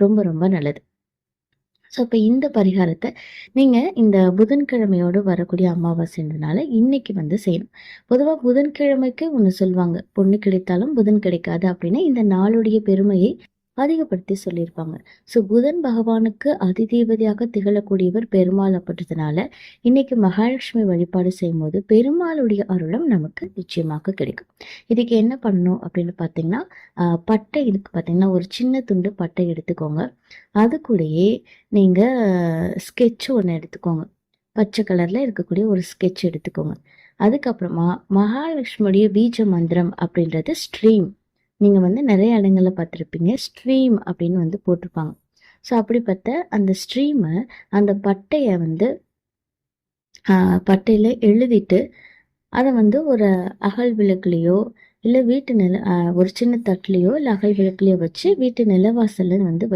ரொம்ப ரொம்ப நல்லது. ஸோ இப்போ இந்த பரிகாரத்தை நீங்கள் இந்த புதன்கிழமையோடு வரக்கூடிய அமாவாசைன்றனால இன்னைக்கு வந்து செய்யணும். பொதுவாக புதன்கிழமைக்கு ஒன்று சொல்லுவாங்க பொண்ணு கிடைத்தாலும் புதன் கிடைக்காது அப்படின்னா. இந்த நாளுடைய பெருமையை அதிகப்படுத்தி சொல்லியிருப்பாங்க. ஸோ புதன் பகவானுக்கு அதிதேவதையாக திகழக்கூடியவர் பெருமாள் அப்படின்றதுனால இன்னைக்கு மகாலட்சுமி வழிபாடு செய்யும்போது பெருமாளுடைய அருளும் நமக்கு நிச்சயமாக கிடைக்கும். இதுக்கு என்ன பண்ணணும் அப்படின்னு பார்த்தீங்கன்னா பட்டை இதுக்கு பார்த்தீங்கன்னா ஒரு சின்ன துண்டு பட்டை எடுத்துக்கோங்க. அது கூடயே நீங்கள் ஸ்கெட்ச் ஒன்று எடுத்துக்கோங்க. பச்சை கலரில் இருக்கக்கூடிய ஒரு ஸ்கெட்ச் எடுத்துக்கோங்க. அதுக்கப்புறமா மகாலட்சுமியுடைய பீஜ மந்திரம் அப்படின்றது ஸ்ட்ரீம் நீங்கள் வந்து நிறைய இடங்களில் பார்த்துருப்பீங்க. ஸ்ட்ரீம் அப்படின்னு வந்து போட்டிருப்பாங்க. ஸோ அப்படி பார்த்த அந்த ஸ்ட்ரீமை அந்த பட்டையை வந்து பட்டையில் எழுதிட்டு அதை வந்து ஒரு அகல் விளக்குலேயோ இல்லை வீட்டு நில ஒரு சின்ன தட்டுலேயோ இல்லை அகல் விளக்குலேயோ வச்சு வீட்டு நிலவாசல்ல வந்து